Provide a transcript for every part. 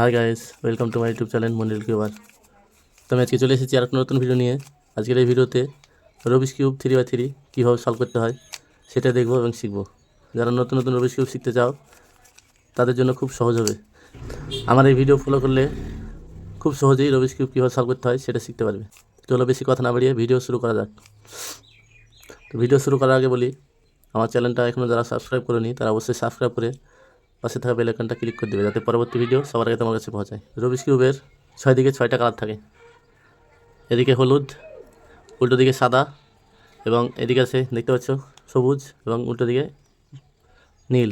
Hi guys welcome to my YouTube channel Mondal cuber তো আমি আজকে চলে এসেছি আর একটা নতুন ভিডিও নিয়ে। আজকের এই ভিডিওতে Rubik's cube three by three কীভাবে সলভ করতে হয় সেটা দেখব এবং শিখব। যারা নতুন নতুন রবিস কিউব শিখতে চাও, তাদের জন্য খুব সহজ হবে। আমার এই ভিডিও ফলো করলে খুব সহজেই রবিস কিউব কীভাবে সলভ করতে হয় সেটা শিখতে পারবে। চলো বেশি কথা না বাড়িয়ে ভিডিও শুরু করা যাক। তো ভিডিও শুরু করার আগে বলি, আমার চ্যানেলটা এখনও যারা সাবস্ক্রাইব করেনি, তারা অবশ্যই সাবস্ক্রাইব করে পাশে থাকা বেল আইকনটা ক্লিক করে দেবে, যাতে পরবর্তী ভিডিও সবার আগে তোমার কাছে পৌঁছায়। রবিস কিউবের ছয় দিকে ছয়টা কালার থাকে। এদিকে হলুদ, উল্টো দিকে সাদা এবং এদিকে আছে, দেখতে পাচ্ছ, সবুজ এবং উল্টো দিকে নীল।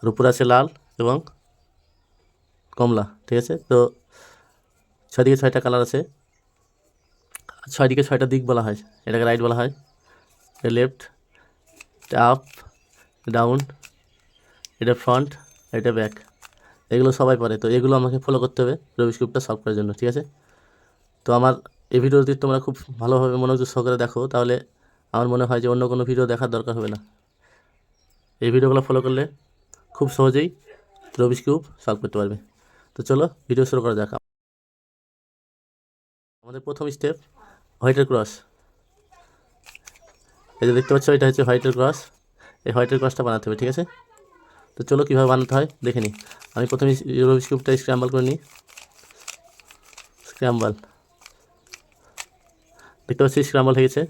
আর উপরে আছে লাল এবং কমলা, ঠিক আছে? তো ছয় দিকে ছয়টা কালার আছে। ছয় দিকে ছয়টা দিক বলা হয়, এটাকে রাইট বলা হয়। লেফট আপ ডাউন এটা ফ্রন্ট এটা ব্যাক এগুলো সবাই পারে তো এগুলো আমাকে ফলো করতে হবে রবি স্ক্রিপ্টটা সলভ করার জন্য, ঠিক আছে? তো আমার এই ভিডিওটি তোমরা খুব ভালোভাবে মনোযোগ সহকারে দেখো, তাহলে আমার মনে হয় যে অন্য কোনো ভিডিও দেখার দরকার হবে না। এই ভিডিওগুলো ফলো করলে খুব সহজেই রবিস কিউব সলভ করতে পারবে। তো চলো ভিডিও শুরু করা যাক। আমাদের প্রথম স্টেপ হোয়াইটের ক্রস এই যে দেখতে পাচ্ছ, এটা হচ্ছে হোয়াইটের ক্রস এই হোয়াইটের ক্রসটা বানাতে হবে, ঠিক আছে? তো চলো কীভাবে বানাতে হয়, দেখে নিই আমি প্রথমে রবিস কিউবটা স্ক্র্যাম্বল করে নিই। স্ক্র্যাম্বল দেখতে পাচ্ছি স্ক্র্যাম্বল হয়ে গেছে।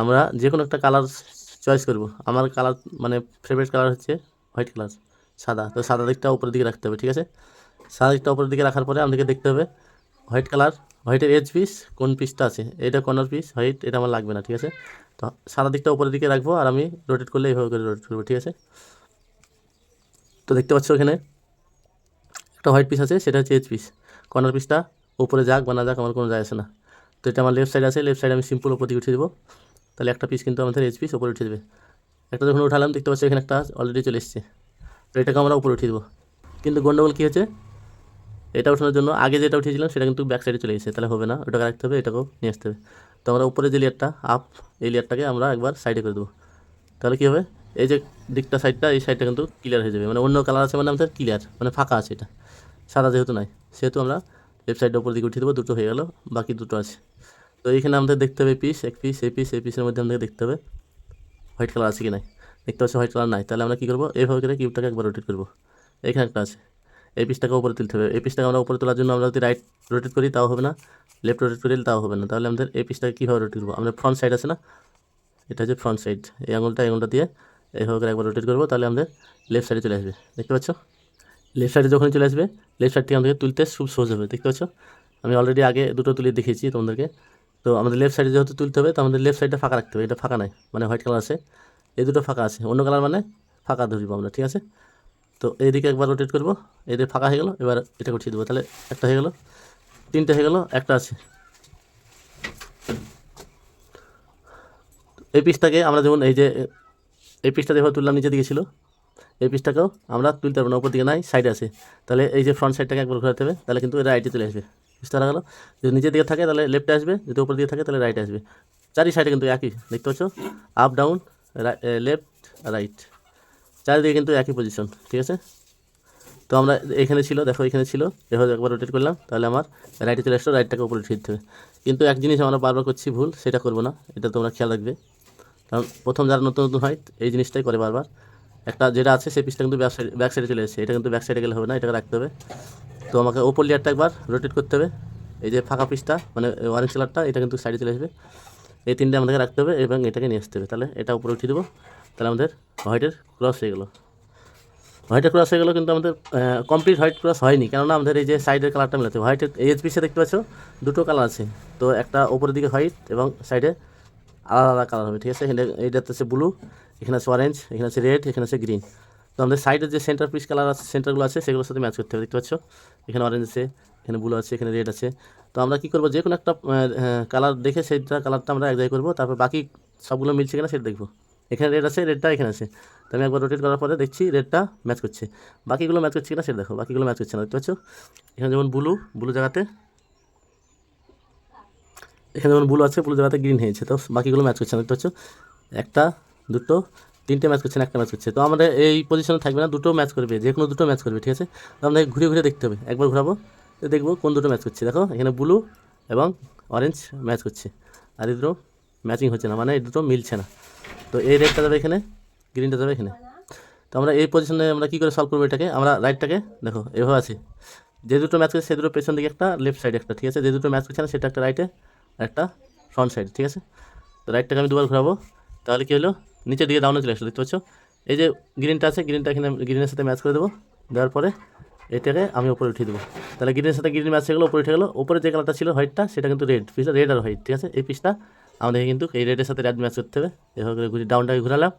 আমরা যে কোনো একটা কালার চয়েস করব। আমার কালার মানে ফেভারিট কালার হচ্ছে হোয়াইট কালার সাদা। তো সাদা দিকটা উপরের দিকে রাখতে হবে, ঠিক আছে? সাদা দিকটা উপরের দিকে রাখার পরে আমাদেরকে দেখতে হবে হোয়াইট কালার হোয়াইটের এজ পিস কোন পিসটা আছে। এটা কর্নার পিস হোয়াইট এটা আমার লাগবে না, ঠিক আছে? তো সাদা দিকটা উপরের দিকে রাখব আর আমি রোটেট করলে এইভাবে করে রোটেট করব, ঠিক আছে? তো দেখতে পাচ্ছ এখানে একটা হোয়াইট পিস আছে, সেটা হচ্ছে এজ পিস কর্নার পিসটা উপরে যাক বা না যাক, আমার কোনো যায় আসে না। তো এটা আমার লেফট সাইড আছে লেফট সাইডে আমি সিম্পল উপর দিকে উঠে দেবো। তাহলে একটা পিস কিন্তু আমাদের এজ পিস উপরে উঠে দেবে। একটা যখন উঠালাম, দেখতে পাচ্ছি এখানে একটা অলরেডি চলে এসছে। তো এটাকে আমরা উপরে উঠিয়ে দেবো। কিন্তু গন্ডগোল কী হচ্ছে? এটা ওঠানোর জন্য আগে যেটা উঠিয়েছিলাম, সেটা কিন্তু ব্যাক সাইডে চলে গেছে তাহলে হবে না, ওটাকে রাখতে হবে, এটাকেও নিয়ে আসতে হবে। তো আমরা উপরে যে লেয়ারটা আপ এই লেয়ারটাকে আমরা একবার সাইডে করে দেবো। তাহলে কী হবে? এই যে দিকটা সাইডটা এই সাইডটা কিন্তু ক্লিয়ার হয়ে যাবে। মানে অন্য কালার আছে মানে আমাদের ক্লিয়ার মানে ফাঁকা আছে এটা। সাদা যেহেতু নাই, সেহেতু আমরা লেফট সাইডটা উপর দিকে উঠিয়ে দেবো, দুটো হয়ে গেল, বাকি দুটো আছে। তো এইখানে আমাদের দেখতে হবে পিস এক পিস এই পিস এই পিসের মধ্যে আমাদের দেখতে হবে হোয়াইট কালার আছে কি নাই। দেখতে পাচ্ছি হোয়াইট কালার নাই, তাহলে আমরা কী করব? এইভাবে করে কিউবটাকে একবার রোটেট করব। এখানে একটা আছে। এই পিসটাকে উপরে তুলতে হবে। এই পিসটাকে আমরা উপরে তোলার জন্য আমরা যদি রাইট রোটেট করি, তাও হবে না। লেফট রোটেট করি, তাও হবে না। তাহলে আমাদের এই পিসটাকে কীভাবে রোটেট করব? আমাদের ফ্রন্ট সাইড আছে না? এটা হচ্ছে ফ্রন্ট সাইড এই আঙুলটা আঙুলটা দিয়ে এইভাবে করে একবার রোটেট করব, তাহলে আমাদের লেফট সাইডে চলে আসবে। দেখতে পাচ্ছ? লেফট সাইডে যখনই চলে আসবে লেফট সাইড থেকে আমাদেরকে তুলতে খুব সহজ হবে, দেখতে পাচ্ছ? আমি অলরেডি আগে দুটো তুলে দেখিয়েছি তোমাদেরকে। তো আমাদের লেফট সাইডে যেহেতু তুলতে হবে, তো আমাদের লেফট সাইডটা ফাঁকা রাখতে হবে, এটা ফাঁকা নাই মানে হোয়াইট কালার আছে। এই দুটো ফাঁকা আছে, অন্য কালার মানে ফাঁকা ধরবো আমরা, ঠিক আছে? তো এইদিকে একবার রোটেট করব, এদের ফাঁকা হয়ে গেলো, এবার এটা উঠিয়ে দেবো, তাহলে একটা হয়ে গেলো, তিনটে হয়ে গেলো, একটা আছে। এই পিসটাকে আমরা যেমন এই যে এই পিসটা যেভাবে তুললাম নিচে দিকে ছিল। এই পিসটাকেও আমরা তুলতে পারব না, উপর দিকে নাই সাইডে আছে। তাহলে এই যে ফ্রন্ট সাইডটাকে একবার ঘোরাতে হবে, তাহলে কিন্তু রাইটে চলে আসবে। বুঝতে পারা গেলো? যদি নিচের দিকে থাকে, তাহলে লেফটে আসবে, যদি উপর দিকে থাকে, তাহলে রাইটে আসবে। চারি সাইডে কিন্তু একই, দেখতে পাচ্ছ? আপ ডাউন লেফট রাইট চারিদিকে কিন্তু একই পজিশন ঠিক আছে? তো আমরা এখানে ছিল, দেখো এখানে ছিল, এভাবে একবার রোটেট করলাম, তাহলে আমার রাইটে চলে আসলো রাইটটাকে উপরে দিতে হবে। কিন্তু এক জিনিস আমরা বারবার করছি ভুল, সেটা করব না, এটা তোমরা খেয়াল রাখবে। কারণ প্রথম যারা নতুন নতুন হয়, এই জিনিসটাই করে বারবার। একটা যেটা আছে, সেই পিসটা কিন্তু ব্যাক সাইড ব্যাক সাইডে চলে এসেছে। এটা কিন্তু ব্যাক সাইডে গেলে হবে না, এটাকে রাখতে হবে। তো আমাকে ওপর লেয়ারটা একবার রোটেট করতে হবে। এই যে ফাঁকা পিসটা মানে অরেঞ্জ কালারটা এটা কিন্তু সাইডে চলে আসবে। এই তিনটে আমাদেরকে রাখতে হবে এবং এটাকে নিয়ে আসতে হবে। তাহলে এটা উপরে উঠিয়ে দেবো। তাহলে আমাদের হোয়াইটের ক্রস হয়ে গেলো। হোয়াইটের ক্রস হয়ে গেলো কিন্তু আমাদের কমপ্লিট হোয়াইট ক্রস হয়নি। কেননা আমাদের এই যে সাইডের কালারটা মেলাতে হোয়াইটের এইচ পিসে দেখতে পাচ্ছ, দুটো কালার আছে। তো একটা ওপরের দিকে হোয়াইট এবং সাইডে আলাদা আলাদা কালার হবে, ঠিক আছে? এখানে এইটাতে আছে ব্লু এখানে আছে অরেঞ্জ এখানে আছে রেড এখানে আছে গ্রিন তো আমাদের সাইডের যে সেন্টার পিস কালার আছে সেন্টারগুলো আছে, সেগুলোর সাথে ম্যাচ করতে হবে, দেখতে পাচ্ছ? এখানে অরেঞ্জ আছে, এখানে ব্লু আছে, এখানে রেড আছে। তো আমরা কী করব? যে কোনো একটা কালার দেখে সেইটা কালারটা আমরা এক জায়গায় করব, তারপর বাকি সবগুলো মিলছে কিনা সেটা দেখব। এখানে রেড আছে রেডটা এখানে আছে। তো আমি একবার রোটেট করার পরে দেখছি রেডটা ম্যাচ করছে। বাকিগুলো ম্যাচ করছে কিনা সেটা দেখো, বাকিগুলো ম্যাচ করছে না, দেখতে পাচ্ছ? এখানে যেমন ব্লু ব্লু জায়গাতে এখানে যেমন ব্লু আছে ব্লু জায়গাতে গ্রিন হয়েছে, তো বাকিগুলো ম্যাচ করছে না পাচ্ছ? একটা, দুটো, তিনটে ম্যাচ করছে না, একটা ম্যাচ করছে। তো আমাদের এই পজিশনে থাকবে না, দুটো ম্যাচ করবে, যে কোনো দুটো ম্যাচ করবে, ঠিক আছে? তো আমাদের ঘুরে ঘুরে দেখতে হবে, একবার ঘোরাবো দেখব কোন দুটো ম্যাচ করছে। দেখো, এখানে ব্লু এবং অরেঞ্জ ম্যাচ করছে। আর এই দুটো ম্যাচিং হচ্ছে না মানে এই দুটো মিলছে না। তো এই রেডটা যাবে এখানে গ্রিনটা যাবে এখানে। তো আমরা এই পজিশনে আমরা কী করে সলভ করব এটাকে? আমরা রাইটটাকে দেখো, এভাবে আছে। যে দুটো ম্যাচ করছে, সে দুটো পেছন দিকে একটা লেফট সাইডে একটা, ঠিক আছে? যে দুটো ম্যাচ করছে না, সেটা একটা রাইটে একটা ফ্রন্ট সাইড ঠিক আছে? তো রাইটটাকে আমি দুবার ঘোরাবো। তাহলে কী হলো? নিচের দিকে ডাউনে চলে আসলো, দেখতে পাচ্ছ? এই যে গ্রিনটা আছে গ্রিনটা এখানে গ্রিনের সাথে ম্যাচ করে দেবো। দেওয়ার পরে এটাকে আমি উপরে উঠিয়ে দেবো। তাহলে গ্রিনের সাথে গ্রিন ম্যাচ হয়ে গেলো, উপরে উঠে গেলো। উপরে যে কালারটা ছিল হোয়াইটটা সেটা কিন্তু রেড পিসটা রেড আর হোয়াইট ঠিক আছে? এই পিসটা আমাদেরকে কিন্তু এই রেডের সাথে রেড ম্যাচ করতে হবে। এভাবে করে ঘুরি ডাউনটাকে ঘুরালাম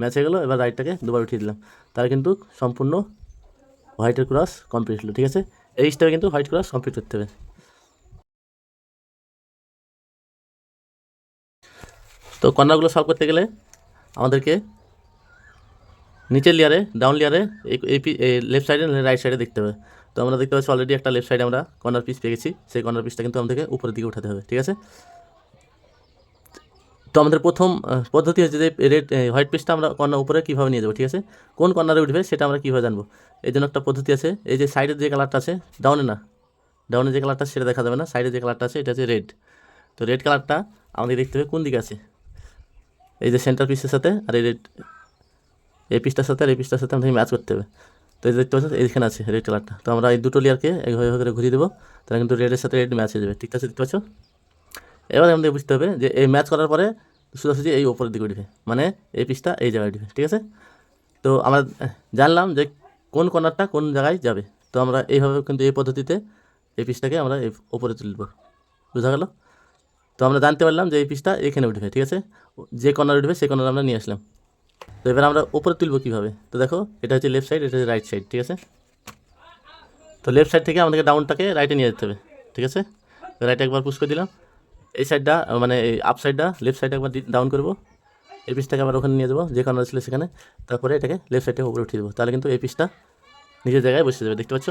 ম্যাচ হয়ে গেলো। এবার রাইটটাকে দুবার উঠিয়ে দিলাম। তাহলে কিন্তু সম্পূর্ণ হোয়াইটের ক্রস কমপ্লিট হলো, ঠিক আছে? এই স্টেপে কিন্তু হোয়াইট ক্রস কমপ্লিট করতে হবে। তো কর্নারগুলো সলভ করতে গেলে আমাদেরকে নিচের লেয়ারে ডাউন লেয়ারে এই লেফট সাইডে রাইট সাইডে দেখতে হবে। তো আমরা দেখতে পাচ্ছি অলরেডি একটা লেফট সাইডে আমরা কর্নার পিস পেয়ে গেছি। সেই কর্নার পিসটা কিন্তু আমাদেরকে উপরের দিকে উঠাতে হবে, ঠিক আছে? তো আমাদের প্রথম পদ্ধতি হচ্ছে যে রেড হোয়াইট পিসটা আমরা কর্নার উপরে কীভাবে নিয়ে যাব, ঠিক আছে? কোন কর্নারে উঠবে সেটা আমরা কীভাবে জানব? এই জন্য একটা পদ্ধতি আছে, এই যে সাইডের যে কালারটা আছে ডাউনে না ডাউনে যে কালারটা সেটা দেখা যাবে না সাইডে যে কালারটা আছে, এটা হচ্ছে রেড তো রেড কালারটা আমাদের দেখতে হবে কোন দিকে আছে? এই যে সেন্টার পিসের সাথে আর এই রেড এই পিসটার সাথে আর এই পিসটার সাথে আমাদের ম্যাচ করতে হবে। তো এই দেখতে পাচ্ছেন, এইখানে আছে রেড কালারটা তো আমরা এই দুটো লেয়ারকে এইভাবে করে ঘুরিয়ে দেবো। তাহলে কিন্তু রেডের সাথে রেড ম্যাচ হয়ে যাবে। ঠিক আছে, দেখতে পাচ্ছ? এবার আমাদের বুঝতে হবে যে এই ম্যাচ করার পরে সোজাসুজি এই ওপরের দিকে উঠবে। মানে এই পিসটা এই জায়গায় উঠবে। ঠিক আছে? তো আমরা জানলাম যে কোন কর্নারটা কোন জায়গায় যাবে। তো আমরা এইভাবে কিন্তু এই পদ্ধতিতে এই পিসটাকে আমরা এই ওপরে তুলব। বোঝা গেল? তো আমরা জানতে পারলাম যে এই পিসটা এখানে উঠবে, ঠিক আছে? যে কর্নার উঠবে সেই কর্নার আমরা নিয়ে আসলাম। তো এবার আমরা উপরে তুলবো কীভাবে? তো দেখো, এটা হচ্ছে লেফট সাইড এটা হচ্ছে রাইট সাইড ঠিক আছে? তো লেফট সাইড থেকে আমাদেরকে ডাউনটাকে রাইটে নিয়ে যেতে হবে, ঠিক আছে? রাইটে একবার পুশ করে দিলাম। এই সাইডটা মানে এই আপ সাইডটা লেফট সাইডে একবার ডাউন করব। এই পিসটাকে আবার ওখানে নিয়ে যাব, যে কর্নার ছিল সেখানে। তারপরে এটাকে লেফট সাইডে উপরে উঠিয়ে দেবো। তাহলে কিন্তু এই পিসটা নিজের জায়গায় বসে যাবে, দেখতে পাচ্ছ?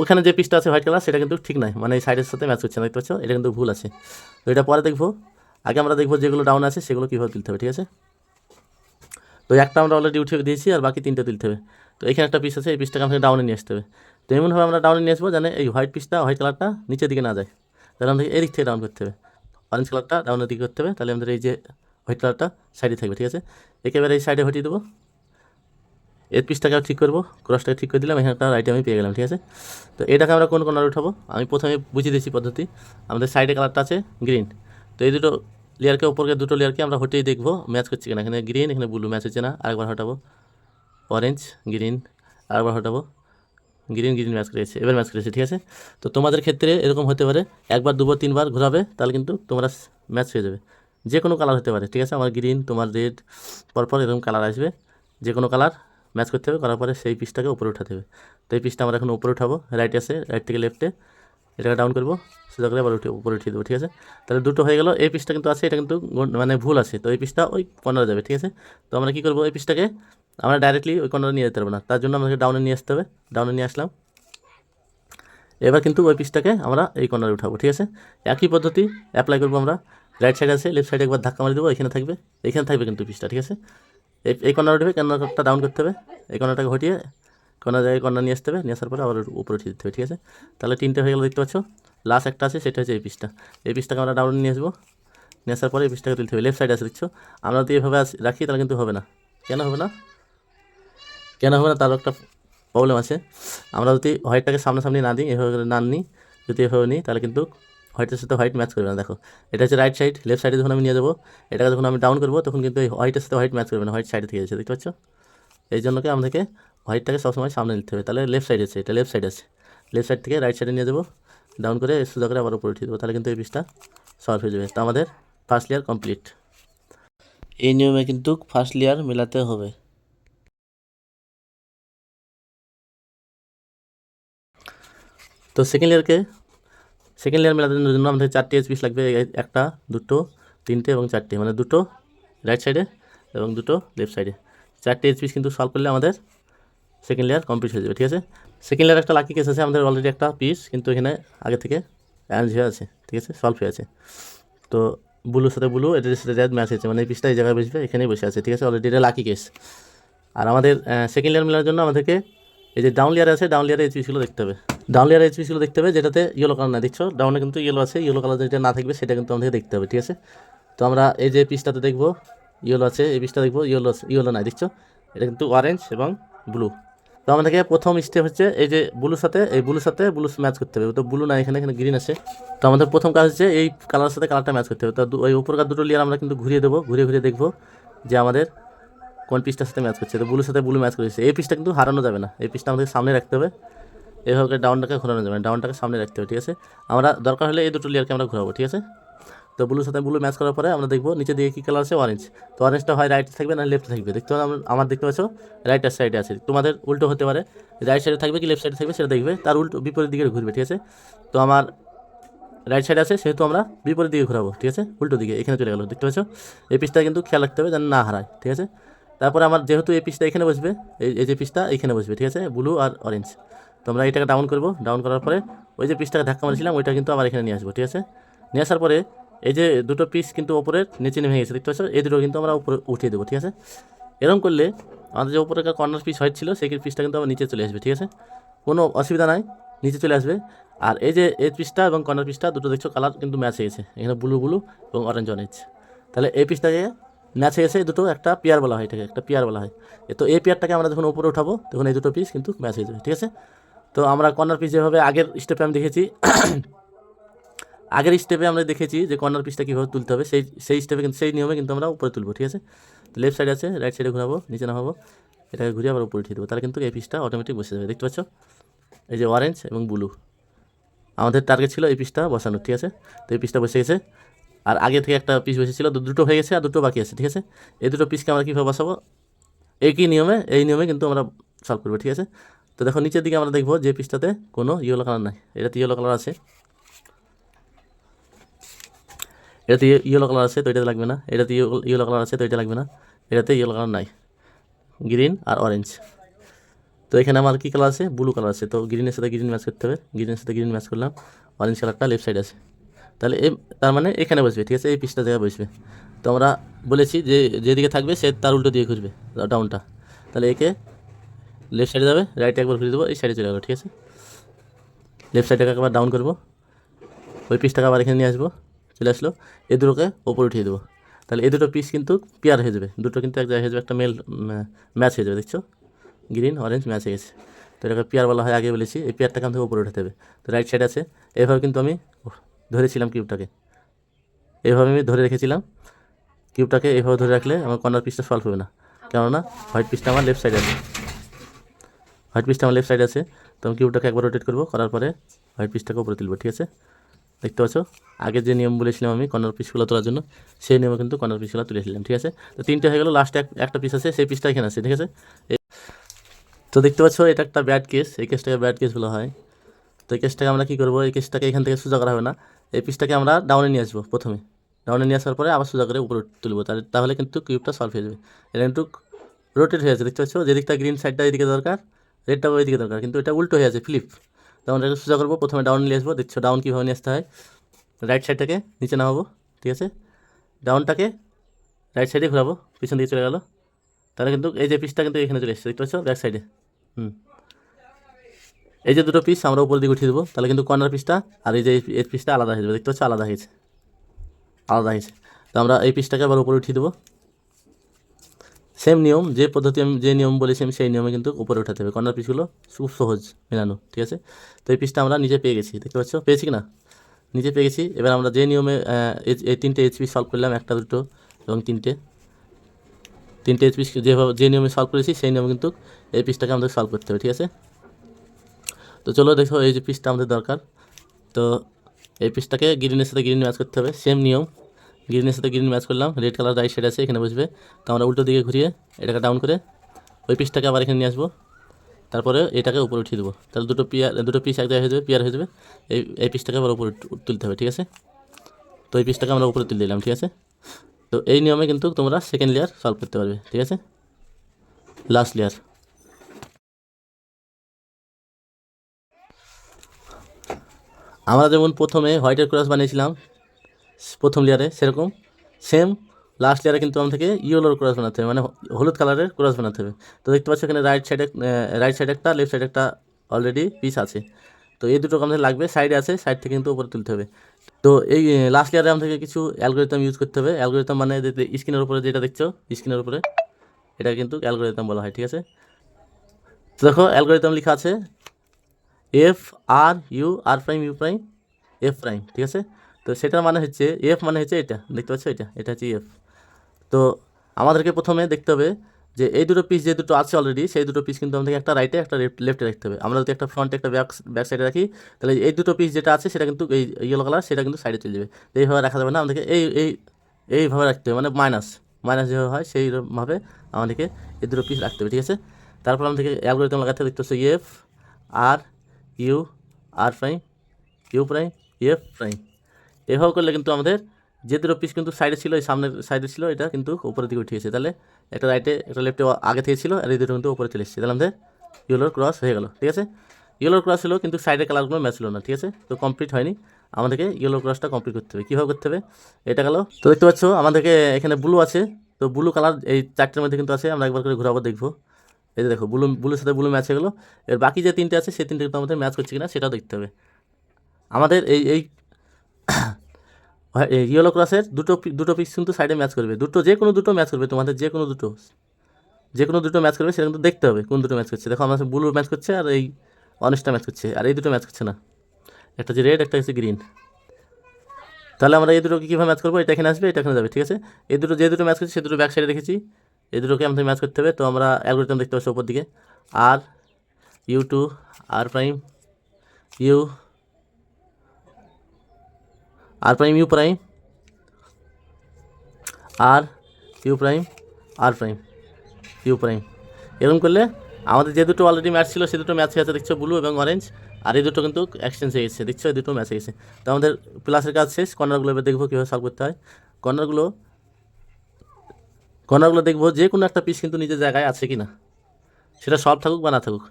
ওখানে যে পিসটা আছে হোয়াইট কালার সেটা কিন্তু ঠিক নাই। মানে এই সাইডের সাথে ম্যাচ হচ্ছে না, দেখতে পাচ্ছ? এটা কিন্তু ভুল আছে। তো এটা পরে দেখব। আগে আমরা দেখব যেগুলো ডাউন আছে, সেগুলো কীভাবে তুলতে হবে, ঠিক আছে? তো একটা আমরা অলরেডি উঠে দিয়েছি, আর বাকি তিনটে তুলতে হবে। তো এখানে একটা পিস আছে, এই পিসটাকে আমাকে ডাউনে নিয়ে আসতে হবে। তো এমনভাবে আমরা ডাউনে নিয়ে আসব জানে এই হোয়াইট পিসটা হোয়াইট কালারটা নিচের দিকে না যায়। তাহলে আমাদের এদিক থেকে ডাউন করতে হবে। অরেঞ্জ কালারটা ডাউনের দিকে করতে হবে, তাহলে আমাদের এই যে হোয়াইট কালারটা সাইডে থাকবে, ঠিক আছে? একেবারে এই সাইডে হটিয়ে দেবো। এর পিসটাকে ঠিক করব ক্রসটাকে ঠিক করে দিলাম, এখানে একটা রাইটে আমি পেয়ে গেলাম, ঠিক আছে? তো এটাকে আমরা কোন কর্নার উঠাবো আমি প্রথমে বুঝিয়ে দিয়েছি পদ্ধতি। আমাদের সাইডে কালারটা আছে গ্রিন তো এই দুটো লেয়ারকে ওপরকে দুটো লেয়ারকে আমরা হটেই দেখব ম্যাচ করছে কিনা। এখানে গ্রিন এখানে ব্লু ম্যাচ হচ্ছে না, আরেকবার হটাবো। অরেঞ্জ গ্রিন আরেকবার হটাবো। গ্রিন গ্রিন ম্যাচ করেছে, এবার ম্যাচ করেছে, ঠিক আছে? তো তোমাদের ক্ষেত্রে এরকম হতে পারে, একবার, দুবার, তিনবার ঘোরাবে, তাহলে কিন্তু তোমরা ম্যাচ হয়ে যাবে। যে কোনো কালার হতে পারে, ঠিক আছে? আমার গ্রিন তোমার রেড পরপর এরকম কালার আসবে। যে কোনো কালার ম্যাচ করতে হবে, করার পরে সেই পিসটাকে উপরে উঠাতে হবে। তো এই পিসটা আমরা এখন উপরে উঠাবো রাইট আছে রাইট থেকে লেফটে এটাকে ডাউন করব সেটা করে আবার উঠে উপরে উঠিয়ে দেবো, ঠিক আছে? তাহলে দুটো হয়ে গেল, এই পিসটা কিন্তু আছে, এটা কিন্তু মানে ভুল আছে। তো এই পিসটা ওই কর্নারে যাবে, ঠিক আছে? তো আমরা কী করব, এই পিসটাকে আমরা ডাইরেক্টলি ওই কর্নারে নিয়ে যেতে পারব না। তার জন্য আমাকে ডাউনে নিয়ে আসতে হবে ডাউনে নিয়ে আসলাম। এবার কিন্তু ওই পিসটাকে আমরা এই কর্নারে উঠাবো, ঠিক আছে? একই পদ্ধতি অ্যাপ্লাই করব আমরা। রাইট সাইড আছে লেফট সাইডে একবার ধাক্কা মারি দেবো, এখানে থাকবে এখানে থাকবে কিন্তু পিসটা ঠিক আছে? এই এই কর্নার উঠবে, কর্নারটা ডাউন করতে হবে। এই কর্নারটাকে ঘটিয়ে কর্নার জায়গায় কর্নার নিয়ে আসতে হবে, নিয়ে আসার পরে আবার উপরে উঠিয়ে দিতে হবে, ঠিক আছে? তাহলে তিনটে হয়ে গেল, দেখতে পাচ্ছ? লাস্ট একটা আছে, সেটা হচ্ছে এই পিসটা এই পিসটাকে আমরা ডাউন নিয়ে আসব। নিয়ে আসার পরে এই পিসটাকে তুলতে হবে। লেফট সাইডে আছে, দেখছ? আমরা যদি এভাবে রাখি, তাহলে কিন্তু হবে না। কেন হবে না? কেন হবে না? তার একটা প্রবলেম আছে। আমরা যদি হোয়াইটটাকে সামনাসামনি না দিই, এভাবে না নিই, যদি এভাবে নিই, তাহলে কিন্তু হোয়াইটের সাথে হোয়াইট ম্যাচ করবে না, দেখো। এটা হচ্ছে রাইট সাইড লেফট সাইডে যখন আমি নিয়ে যাব, এটাকে যখন আমি ডাউন করব, তখন কিন্তু এই হোয়াইটের সাথে হোয়াইট ম্যাচ করবে না হোয়াইট সাইডে থেকে যাচ্ছে, দেখতে পাচ্ছ? এই জন্য কি আমাদেরকে হোয়াইটটাকে সবসময় সামনে নিতে হবে। তাহলে লেফট সাইড আছে, এটা লেফট সাইড আছে। লেফট সাইড থেকে রাইট সাইডে নিয়ে যাব ডাউন করে সোজা করে আবার উপরে উঠিয়ে দেবো, তাহলে কিন্তু এই পিসটা সলভ হয়ে যাবে। তো আমাদের ফার্স্ট লেয়ার কমপ্লিট এই নিয়মে কিন্তু ফার্স্ট লেয়ার মেলাতে হবে। তো সেকেন্ড লেয়ারকে সেকেন্ড লেয়ার মেলাতে জন্য আমাদের চারটি এজ পিস লাগবে একটা, দুটো, তিনটে এবং চারটে। মানে দুটো রাইট সাইডে এবং দুটো লেফট সাইডে চারটে এজ পিস কিন্তু সলভ করলে আমাদের সেকেন্ড লেয়ার কমপ্লিট হয়ে যাবে, ঠিক আছে? সেকেন্ড লেয়ার একটা লাকি কেস আছে, আমাদের অলরেডি একটা পিস কিন্তু এখানে আগে থেকে অ্যারেঞ্জ হয়ে আছে, ঠিক আছে? সলভ হয়ে আছে। তো ব্লুর সাথে ব্লু এটার সাথে রেড ম্যাচ হয়েছে। মানে এই পিসটা এই জায়গায় বসবে, এখানেই বসে আছে, ঠিক আছে? অলরেডি এটা লাকি কেস আর আমাদের সেকেন্ড লেয়ার মেলার জন্য আমাদেরকে এই যে ডাউন লেয়ার আছে ডাউন লেয়ারে এই পিসগুলো দেখতে হবে। ডাউন লেয়ারে এই পিসগুলো দেখতে হবে, যেটাতে ইয়েলো কালার না, দেখছ? ডাউনে কিন্তু ইয়েলো আছে ইয়েলো কালার যেটা না থাকবে, সেটা কিন্তু আমাদেরকে দেখতে হবে, ঠিক আছে? তো আমরা এই যে পিসটাতে দেখব ইয়েলো আছে, এই পিসটা দেখব ইয়েলো ইয়েলো নাই, দেখছ? এটা কিন্তু অরেঞ্জ এবং ব্লু তো আমাদেরকে প্রথম স্টেপ হচ্ছে এই যে ব্লুর সাথে, এই ব্লুর সাথে ব্লু ম্যাচ করতে হবে। তো ব্লু না এখানে এখানে গ্রিন আছে। তো আমাদের প্রথম কাজ হচ্ছে এই কালারের সাথে কালারটা ম্যাচ করতে হবে। তো ওই উপরকার দুটো লেয়ার আমরা কিন্তু ঘুরিয়ে দেবো, ঘুরিয়ে ঘুরিয়ে দেখব যে আমাদের কোন পিসটার সাথে ম্যাচ করছে। তো ব্লুর সাথে ব্লু ম্যাচ করেছে। এই পিসটা কিন্তু হারানো যাবে না। এই পিসটা আমাদের সামনে রাখতে হবে। এভাবে ডাউনটাকে ঘোরানো যাবে ডাউনটাকে সামনে রাখতে হবে, ঠিক আছে? আমরা দরকার হলে এই দুটো লেয়ারকে আমরা ঘোরাবো, ঠিক আছে? তো ব্লুর সাথে ব্লু ম্যাচ করার পরে আমরা দেখব নিচে দিকে কী কালার আছে অরেঞ্জ তো অরেঞ্জটা হয় রাইট থাকবে না লেফট থাকবে? দেখতে পাচ্ছ, আমার দেখতে পাচ্ছ রাইটার সাইডে আছে। তোমাদের উল্টো হতে পারে রাইট সাইডে থাকবে কি লেফট সাইডে থাকবে সেটা দেখবে, তার উল্টো বিপরীত দিকে ঘুরবে, ঠিক আছে? তো আমার রাইট সাইডে আছে, সেহেতু আমরা বিপরীত দিকে ঘোরাবো, ঠিক আছে? উল্টো দিকে, এখানে চলে গেলো, দেখতে পাচ্ছ? এই পিসটা কিন্তু খেয়াল রাখতে হবে যেন না হারায়, ঠিক আছে? তারপরে আমার যেহেতু এই পিসটা এখানে বসবে, এই যে পিসটা এখানে বসবে, ঠিক আছে? ব্লু আর অরেঞ্জ তো আমরা এটাকে ডাউন করব। ডাউন করার পরে ওই যে পিসটাকে ধাক্কা মারছিলাম, ওইটা কিন্তু আবার এখানে নিয়ে আসব, ঠিক আছে? নিয়ে আসার পরে এই যে দুটো পিস কিন্তু ওপরের নিচে নেমে গেছে, দেখতে পাচ্ছ? এই দুটো কিন্তু আমরা উপরে উঠিয়ে দেবো, ঠিক আছে? এরকম করলে আমাদের যে উপরে কর্নার পিস হোয়াইট ছিল, সেই পিসটা কিন্তু আবার নিচে চলে আসবে, ঠিক আছে? কোনো অসুবিধা নাই, নিচে চলে আসবে। আর এই যে এই পিসটা এবং কর্নার পিসটা দুটো দেখছ কালার কিন্তু ম্যাচ হয়ে গেছে, এখানে ব্লু ব্লু এবং অরেঞ্জ অরেঞ্জ তাহলে এই পিসটাকে ম্যাচ হয়ে গেছে দুটো একটা পেয়ার বলা হয় এটাকে, একটা পেয়ার বলা হয়। তো এই পেয়ারটাকে আমরা যখন উপরে উঠাবো, তখন এই দুটো পিস কিন্তু ম্যাচ হয়ে যাবে, ঠিক আছে? তো আমরা কর্নার পিস যেভাবে আগের স্টেপে আমি দেখেছি। আগের স্টেপে আমরা দেখেছি যে কর্নার পিসটা কীভাবে তুলতে হবে। সেই সেই স্টেপে কিন্তু, সেই নিয়মে কিন্তু আমরা উপরে তুলবো, ঠিক আছে? তো লেফট সাইড আছে রাইট সাইডে ঘোরাবো, নিচে নামাবো। এটাকে ঘুরিয়ে আবার উপরে উঠিয়ে দেবো। তাহলে কিন্তু এই পিসটা অটোমেটিক বসে যাবে, দেখতে পাচ্ছ? এই যে অরেঞ্জ এবং ব্লু আমাদের টার্গেট ছিল এই পিসটা বসানোর, ঠিক আছে? তো এই পিসটা বসে গেছে। আর আগে থেকে একটা পিস বসেছিল দুটো হয়ে গেছে আর দুটো বাকি আছে, ঠিক আছে? এই দুটো পিসকে আমরা কীভাবে বসাবো? একই নিয়মে, এই নিয়মে কিন্তু আমরা সলভ করব, ঠিক আছে? তো দেখো, নিচের দিকে আমরা দেখব যে পিসটাতে কোনো ইয়েলো কালার নাই। এটাতে ইয়েলো কালার আছে। এটাতে ইয়েলো কালার আছে, তো এটাতে লাগবে না। এটাতে ইয়েলো কালার আছে, তো এটা লাগবে না। এটাতে ইয়েলো কালার নাই। গ্রিন আর অরেঞ্জ তো এখানে আমার কী কালার আছে? ব্লু কালার আছে। তো গ্রিনের সাথে গ্রিন ম্যাচ করতে হবে। গ্রিনের সাথে গ্রিন ম্যাচ করলাম। অরেঞ্জ কালারটা লেফট সাইড আছে। তাহলে এ, তার মানে এখানে বসবে, ঠিক আছে? এই পিসটা জায়গায় বসবে। তো আমরা বলেছি যে, যেদিকে থাকবে সে তার উল্টো দিয়ে ঘুরবে ডাউনটা তাহলে একে লেফট সাইডে যাবে রাইটে একবার ঘুরে দেবো, এই সাইডে চলে গেলো ঠিক আছে? লেফট সাইডটাকে একবার ডাউন করব, ওই পিসটাকে আবার এখানে নিয়ে আসব, চলে আসলো এ দুটোকে ওপরে উঠিয়ে দেবো। তাহলে এই দুটো পিস কিন্তু পেয়ার হয়ে যাবে, দুটো কিন্তু এক জায়গায় হয়ে যাবে, একটা মেল ম্যাচ হয়ে যাবে, দেখছ? গ্রিন অরেঞ্জ ম্যাচ হয়ে গেছে। তো এটাকে পেয়ার বলা হয়, আগে বলেছি, এই পেয়ারটাকে আমাকে ওপরে উঠাতে হবে। তো রাইট সাইড আছে, এভাবে কিন্তু আমি ধরেছিলাম কিউবটাকে এইভাবে আমি ধরে রেখেছিলাম কিউবটাকে এইভাবে ধরে রাখলে আমার কর্নার পিসটা সলভ হবে না। কেননা হোয়াইট পিসটা আমার লেফট সাইডে আছে। হোয়াইট পিসটা আমার লেফট সাইডে আছে। তো আমি কিউবটাকে একবার রোটেট করব, করার পরে হোয়াইট পিসটাকে উপরে তুলবো, ঠিক আছে? দেখতে পাচ্ছ? আগে যে নিয়ম বলেছিলাম আমি কর্নার পিসগুলো তোলার জন্য, সেই নিয়মে কিন্তু কর্নার পিসগুলো তুলেছিলাম ঠিক আছে? তো তিনটে হয়ে গেলো লাস্টে একটা পিস আছে, সেই পিসটা এখানে আছে, ঠিক আছে? তো দেখতে পাচ্ছ, এটা একটা ব্যাড কেস এই কেসটাকে ব্যাড কেস বলা হয়। তো এই কেসটাকে আমরা কী করব? এই কেসটাকে এখান থেকে সোজা করা হবে না। এই পিসটাকে আমরা ডাউনে নিয়ে আসব, প্রথমে। ডাউনে নিয়ে আসার পরে আবার সোজা করে উপরে তুলবো, তাহলে তাহলে কিন্তু কিউবটা সলভ হয়ে যাবে। এটা কিন্তু রোটেট হয়ে আছে দেখতে পাচ্ছ? যেদিকটা গ্রিন সাইডটা এদিকে দরকার। রেডটা ওইদিকে দরকার, কিন্তু এটা উল্টো হয়ে আছে, ফ্লিপ। তখন এটাকে সোজা করব, প্রথমে ডাউন নিয়ে আসব, দেখছ ডাউন কীভাবে নিয়ে আসতে হয়? রাইট সাইডটাকে নিচে নামাবো, ঠিক আছে? ডাউনটাকে রাইট সাইডে ঘোরাবো, পিছন দিকে চলে গেল। তাহলে কিন্তু এই যে পিসটা কিন্তু এখানে চলে এসেছে, দেখতে পাচ্ছ? ব্যাক সাইডে হুম। এই যে দুটো পিস আমরা উপর দিকে উঠিয়ে দেবো, তাহলে কিন্তু কর্নার পিসটা আর এই যে এই পিসটা আলাদা হয়ে যাবে, দেখতে পাচ্ছ? আলাদা হয়েছে আলাদা হয়েছে তো আমরা এই পিসটাকে আবার উপরে উঠিয়ে দেবো। সেম নিয়ম, যে পদ্ধতি আমি যে নিয়ম বলেছি আমি সেই নিয়মে কিন্তু উপরে উঠাতে হবে। কর্নার পিসগুলো খুব সহজ মেলানো, ঠিক আছে? তো এই পিসটা আমরা নিজে পেয়ে গেছি, দেখতে পাচ্ছ? পেয়েছি কি না? নিজে পেয়ে গেছি। এবার আমরা যে নিয়মে এই- তিনটে এইচপি সলভ করলাম, একটা, দুটো এবং তিনটে। তিনটে এইচ এইচপি যেভাবে যে নিয়মে সলভ করেছি, সেই নিয়মে কিন্তু এই পিসটাকে আমাদের সলভ করতে হবে, ঠিক আছে? তো চলো দেখো এই যে পিসটা আমাদের দরকার। তো এই পিসটাকে গ্রিনের সাথে গ্রিন ম্যাচ করতে হবে। সেম নিয়ম। গ্রিনের সাথে গ্রিন ম্যাচ করলাম। রেড কালার রাইট সাইড আছে, এখানে বসবে। তো আমরা উল্টো দিকে ঘুরিয়ে এটাকে ডাউন করে ওই পিসটাকে আবার এখানে নিয়ে আসব। তারপরে এটাকে উপরে উঠিয়ে দেবো। তাহলে দুটো পিয়ার দুটো পিস এক জায়গায় হয়ে যাবে পিয়ার হয়ে যাবে। এই এই পিসটাকে আবার উপরে তুলতে হবে, ঠিক আছে? তো এই পিসটাকে আমরা উপরে তুলে দিলাম, ঠিক আছে? তো এই নিয়মে কিন্তু তোমরা সেকেন্ড লেয়ার সলভ করতে পারবে, ঠিক আছে? লাস্ট লেয়ার আমরা যেমন প্রথমে হোয়াইটের ক্রস বানিয়েছিলাম প্রথম লেয়ারে সেরকম সেম লাস্ট লেয়ারে কিন্তু আমাদেরকে ইয়েলোর ক্রস বানাতে হবে মানে হলুদ কালারের ক্রস বানাতে হবে। তো দেখতে পাচ্ছ এখানে রাইট সাইডে রাইট সাইডে একটা লেফট সাইডে একটা অলরেডি পিস আছে। তো এই দুটো আমাদের লাগবে সাইডে আছে সাইড থেকে কিন্তু উপরে তুলতে হবে। তো এই লাস্ট লেয়ারে আমাদেরকে কিছু অ্যালগোরিদম ইউজ করতে হবে। অ্যালগোরিদম মানে স্ক্রিনের উপরে যেটা দেখছ, স্ক্রিনের উপরে, এটা কিন্তু অ্যালগোরিদম বলা হয়, ঠিক আছে? তো দেখো অ্যালগোরিদম লেখা আছে F R U R prime U prime F prime ঠিক আছে? তো সেটার মানে হচ্ছে এফ মানে হচ্ছে এটা, দেখতে পাচ্ছ এটা? এটা হচ্ছে এফ তো আমাদেরকে প্রথমে দেখতে হবে যে এই দুটো পিস যে দুটো আছে অলরেডি সেই দুটো পিস কিন্তু আমাদেরকে একটা রাইটে একটা লেফটে রাখতে হবে। আমরা যদি একটা ফ্রন্টে একটা ব্যাক ব্যাক সাইডে রাখি, তাহলে এই দুটো পিস যেটা আছে, সেটা কিন্তু এই ইয়েলো কালার সেটা কিন্তু সাইডে চলে যাবে। এইভাবে রাখা যাবে না, আমাদেরকে এই এই, এইভাবে রাখতে হবে মানে মাইনাস মাইনাস যেভাবে হয়, সেইভাবে আমাদেরকে এই দুটো পিস রাখতে হবে, ঠিক আছে? তারপর আমাদেরকে অ্যালগোরিদম লাগাতে দেখতে হচ্ছে F R U R prime U prime F prime এভাবে করলে কিন্তু আমাদের যে দুটো পিস কিন্তু সাইডে ছিল, এই সামনের সাইডে ছিল, এটা কিন্তু উপরের দিকে উঠে গেছে। তাহলে একটা রাইটে একটা লেফটে আগে থেকে ছিল, আর এই দুটো কিন্তু উপরে চলে এসেছে। তাহলে আমাদের ইয়েলোর ক্রস হয়ে গেল, ঠিক আছে? ইয়েলোর ক্রস হলো কিন্তু সাইডের কালারগুলো ম্যাচ হলো না, ঠিক আছে? তো কমপ্লিট হয়নি। আমাদেরকে ইয়েলো ক্রসটা কমপ্লিট করতে হবে। কীভাবে করতে হবে? এটা গেল। তো দেখতে পাচ্ছ, আমাদেরকে এখানে ব্লু আছে। তো ব্লু কালার এই চারটের মধ্যে কিন্তু আছে, আমরা একবার করে ঘোরাবো, দেখব। এই যে দেখো ব্লু ব্লুর সাথে ব্লু ম্যাচ হয়ে গেলো। এর বাকি যে তিনটে আছে, সেই তিনটে কিন্তু আমাদের ম্যাচ করছে কিনা, সেটাও দেখতে হবে। আমাদের এই এই ইয়েলো ক্রসের দুটো দুটো পিস কিন্তু সাইডে ম্যাচ করবে। দুটো, যে কোনো দুটো ম্যাচ করবে, তোমাদের যে কোনো দুটো। যে কোনো দুটো ম্যাচ করবে, সেটা কিন্তু দেখতে হবে কোন দুটো ম্যাচ করছে। দেখো, আমার ব্লু ম্যাচ করছে আর এই অনেস্টটা ম্যাচ করছে, আর এই দুটো ম্যাচ করছে না। একটা হচ্ছে রেড একটা হচ্ছে গ্রিন তাহলে আমরা এই দুটোকে কীভাবে ম্যাচ করব? এটা এখানে আসবে, এটা এখানে যাবে, ঠিক আছে? এই দুটো, যে দুটো ম্যাচ করছে, সে দুটো ব্যাক সাইডে রেখেছি এই দুটোকে আমাদের ম্যাচ করতে হবে। তো আমরা অ্যালগোরিদম দেখতে পাচ্ছি ওপর দিকে। R U two R prime U R prime U prime R U prime R prime U prime এরকম করলে আমাদের যে দুটো অলরেডি ম্যাচ ছিল, সে দুটো ম্যাচ হয়ে আছে, দেখছ ব্লু এবং অরেঞ্জ আর এই দুটো কিন্তু এক্সচেঞ্জ হয়ে গেছে, দেখছ? এই দুটো ম্যাচ হয়ে গেছে। তো আমাদের প্লাসের কাজ শেষ কর্নারগুলো এবার দেখব কীভাবে সলভ করতে হয়। কর্নারগুলো কর্নারগুলো দেখব যে কোনো একটা পিস কিন্তু নিজের জায়গায় আছে কি না সেটা সব থাকুক বা না থাকুক।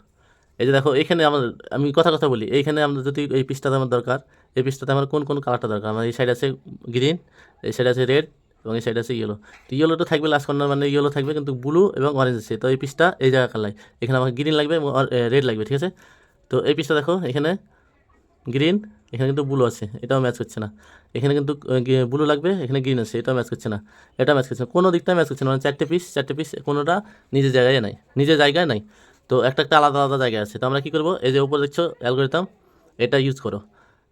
এই যে দেখো, এখানে আমাদের আমি কথা কথা বলি, এইখানে আমাদের যদি এই পিসটাতে আমার দরকার এই পিসটাতে আমার কোন কোন কালারটা দরকার? আমার এই সাইড আছে গ্রিন এই সাইড আছে রেড এবং এই সাইড আছে ইয়েলো তো ইয়েলোটা থাকবে লাস্ট কর্নার মানে ইয়েলো থাকবে কিন্তু ব্লু এবং অরেঞ্জ আছে। তো এই পিসটা এই জায়গা কালার এখানে আমাকে গ্রিন লাগবে এবং রেড লাগবে, ঠিক আছে? তো এই পিসটা দেখো, এখানে গ্রিন এখানে কিন্তু ব্লু আছে। এটাও ম্যাচ করছে না। এখানে কিন্তু ব্লু লাগবে, এখানে গ্রিন আছে। এটাও ম্যাচ করছে না। এটা ম্যাচ করছে না। কোনো দিকটা ম্যাচ করছে না। মানে চারটে পিস চারটে পিস কোনোটা নিজের জায়গায় নাই। নিজের জায়গায় নাই। তো একটা একটা আলাদা আলাদা জায়গায় আছে। তো আমরা কী করব? এই যে উপর দেখছ অ্যালগোরিদম এটা ইউজ করো।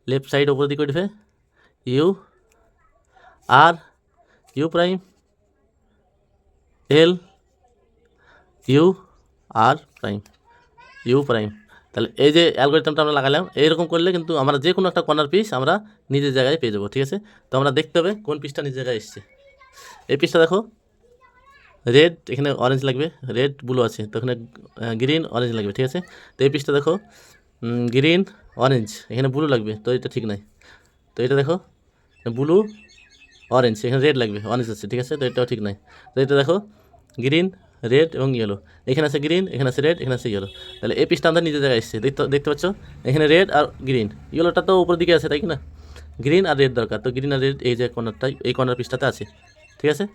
লেফট সাইড উপর দিকে উঠবে। U R U prime L U R prime U prime তাহলে এই যে অ্যালগোরিদমটা আমরা লাগালাম, এইরকম করলে কিন্তু আমরা যে কোনো একটা কর্নার পিস আমরা নিজের জায়গায় পেয়ে যাব, ঠিক আছে? তো আমরা দেখতে হবে কোন পিসটা নিজের জায়গায় এসছে। এই পিসটা দেখো রেড এখানে অরেঞ্জ লাগবে রেড ব্লু আছে, তো এখানে গ্রিন অরেঞ্জ লাগবে, ঠিক আছে? তো এই পিসটা দেখো গ্রিন অরেঞ্জ এখানে ব্লু লাগবে, তো এটা ঠিক নাই। তো এটা দেখো ব্লু অরেঞ্জ এখানে রেড লাগবে অরেঞ্জ আছে, ঠিক আছে? তো এটাও ঠিক নাই। তো এটা দেখো গ্রিন রেড এবং ইয়েলো এখানে আছে গ্রিন এখানে আছে রেড এখানে আছে ইয়েলো তাহলে এই পিসটা আমাদের নিজের জায়গায় এসছে, দেখতে দেখতে পাচ্ছ? এখানে রেড আর গ্রিন ইয়েলোটা তো উপর দিকে আছে, তাই কি না? গ্রিন আর রেড দরকার। তো গ্রিন আর রেড এই যে কর্নারটা এই কর্নার পিসটাতে আছে, ঠিক আছে?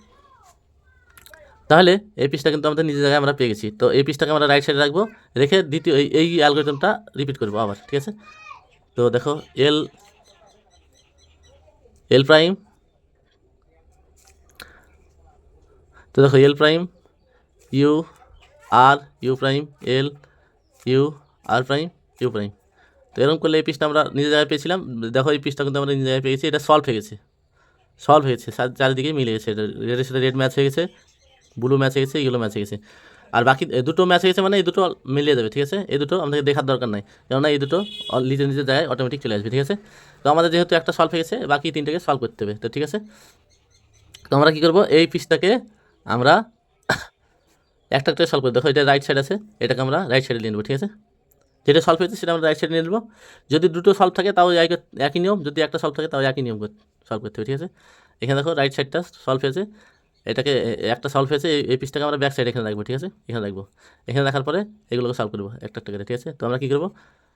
তাহলে এই পিসটা কিন্তু আমাদের নিজের জায়গায় আমরা পেয়ে গেছি। তো এই পিসটাকে আমরা রাইট সাইডে রাখব, রেখে দ্বিতীয় এই এই অ্যালগোরিদমটা রিপিট করব আবার, ঠিক আছে? তো দেখো এল এল প্রাইম তো দেখো L prime U R U prime L U R prime U prime তো এরকম করলে এই পিসটা আমরা নিজের জায়গায় পেয়েছিলাম। দেখো এই পিসটা কিন্তু আমরা নিজের জায়গায় পেয়েছি, এটা সলভ হয়ে গেছে। সলভ হয়ে গেছে চারিদিকে মিলে গেছে, এটা রেডের সাথে রেড ম্যাচ হয়ে গেছে। ব্লু ম্যাচ হয়ে গেছে ইয়েলো ম্যাচ হয়ে গেছে। আর বাকি দুটো ম্যাচ গেছে মানে এই দুটো মিলিয়ে যাবে, ঠিক আছে? এই দুটো আমাদের দেখার দরকার নাই। কেননা এই দুটো নিজের নিজের জায়গায় অটোমেটিক চলে আসবে, ঠিক আছে? তো আমাদের যেহেতু একটা সলভ হয়ে গেছে, বাকি তিনটাকে সলভ করতে হবে, তো ঠিক আছে? তো আমরা কী করব? এই পিসটাকে আমরা একটা একটা সলভ করে, দেখো এটা রাইট সাইড আছে, এটাকে আমরা রাইট সাইডে নিয়ে নেব, ঠিক আছে? যেটা সলভ হয়েছে সেটা আমরা রাইট সাইডে নিয়ে নেব। যদি দুটো সলভ থাকে, তাও একই নিয়ম, যদি একটা সলভ থাকে, তাও একই নিয়ম সলভ করতে হবে, ঠিক আছে? এখানে দেখো রাইট সাইডটা সলভ হয়েছে। এটাকে একটা সলভ হয়েছে, এই- এই পিসটাকে আমরা ব্যাক সাইড এখানে রাখব, ঠিক আছে? এখানে রাখব। এখানে রাখার পরে এগুলোকে সলভ করব একটা একটা করে, ঠিক আছে? তো আমরা কী করব?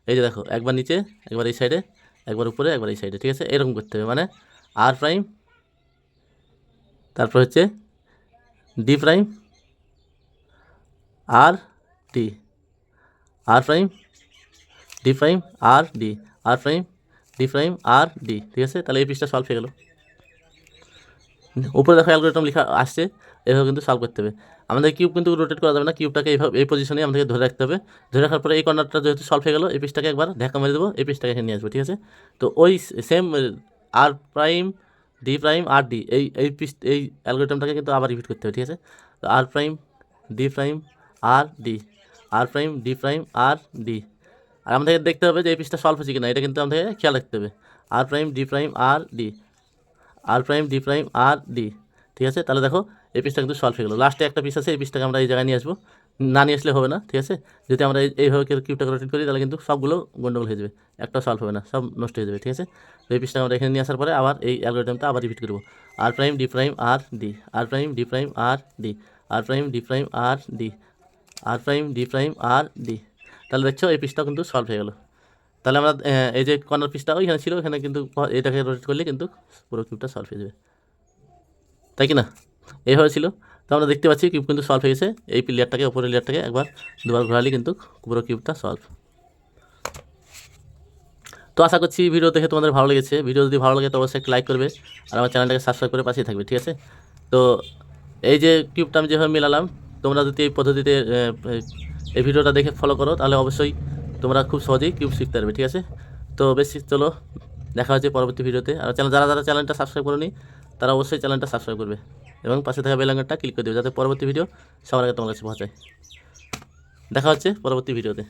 এই যে দেখো, একবার নিচে, একবার এই সাইডে একবার উপরে, একবার এই সাইডে ঠিক আছে? এরকম করতে হবে মানে আর প্রাইম তারপর হচ্ছে D prime R D R prime D prime R D R prime D prime R D ঠিক আছে? তাহলে এই পিসটা সলভ হয়ে গেল। উপরে দেখো অ্যালগোরিদম লেখা আসছে, এভাবে কিন্তু সলভ করতে হবে। আমাদের কিউব কিন্তু রোটেট করা যাবে না কিউবটাকে এইভাবে এই পজিশনে আমাদেরকে ধরে রাখতে হবে। ধরে রাখার পরে এই কর্নারটা যেহেতু সলভ হয়ে গেলো, এই পিসটাকে একবার ঢাকা মেরে দেবো, এই পিসটাকে এখানে নিয়ে আসব, ঠিক আছে? তো ওই same R prime D prime R D এই এই পিস এই অ্যালগোরিদমটাকে কিন্তু আবার রিপিট করতে হবে, ঠিক আছে? তো R prime D prime R D R prime D prime R D আর আমাদেরকে দেখতে হবে যে এই পিসটা সলভ হচ্ছে কিনা, এটা কিন্তু আমাদেরকে খেয়াল রাখতে হবে। R prime D prime R D R prime D prime R D ঠিক আছে? তাহলে দেখো, এই পিসটা কিন্তু সলভ হয়ে গেলো। লাস্টে একটা পিস আছে, এই পিসটাকে আমরা এই জায়গায় নিয়ে আসব। না নিয়ে আসলে হবে না, ঠিক আছে? যদি আমরা এই- এইভাবে কিউবটাকে রোটেট করি, তাহলে কিন্তু সবগুলো গন্ডগোল হয়ে যাবে। একটা সলভ হবে না, সব নষ্ট হয়ে যাবে, ঠিক আছে? এই পিসটা আমরা এখানে নিয়ে আসার পরে আবার এই অ্যালগোরিদমটা আবার রিপিট করব। R prime D prime R D R prime D prime R D R prime D prime R D R prime D prime R D তাহলে দেখছ, এই পিসটাও কিন্তু সলভ হয়ে গেলো। তাহলে আমরা এই যে কর্নার পিসটা ওইখানে ছিল, ওইখানে কিন্তু এটাকে রোটেট করলে কিন্তু পুরো কিউবটা সলভ হয়ে যাবে। তাই কি না? এইভাবে ছিল। তো আমরা দেখতে পাচ্ছি কিউব কিন্তু সলভ হয়ে গেছে। এই প্লেয়ারটাকে উপরের লেয়ারটাকে একবার দুবার ঘোরালে কিন্তু পুরো কিউবটা সলভ তো আশা করছি ভিডিও দেখে তোমাদের ভালো লেগেছে। ভিডিও যদি ভালো লাগে তো অবশ্যই লাইক করবে আর আমার চ্যানেলটাকে সাবস্ক্রাইব করে পাশেই থাকবে, ঠিক আছে? তো এই যে কিউবটা আমি যেভাবে মিলালাম, তোমরা যদি এই পদ্ধতিতে এই ভিডিওটা দেখে ফলো করো, তাহলে অবশ্যই তোমরা খুব সহজেই কিউব শিখতে পারবে, ঠিক আছে? তো বেশি, চলো, দেখা হচ্ছে পরবর্তী ভিডিওতে। আর চ্যানেল, যারা যারা চ্যানেলটা সাবস্ক্রাইব করেনি, তারা অবশ্যই চ্যানেলটা সাবস্ক্রাইব করবে এবং পাশে থাকা বেলাঙ্গারটা ক্লিক করে দেবে যাতে পরবর্তী ভিডিও সবার আগে তোমার কাছে পৌঁছায়। দেখা হচ্ছে পরবর্তী ভিডিওতে।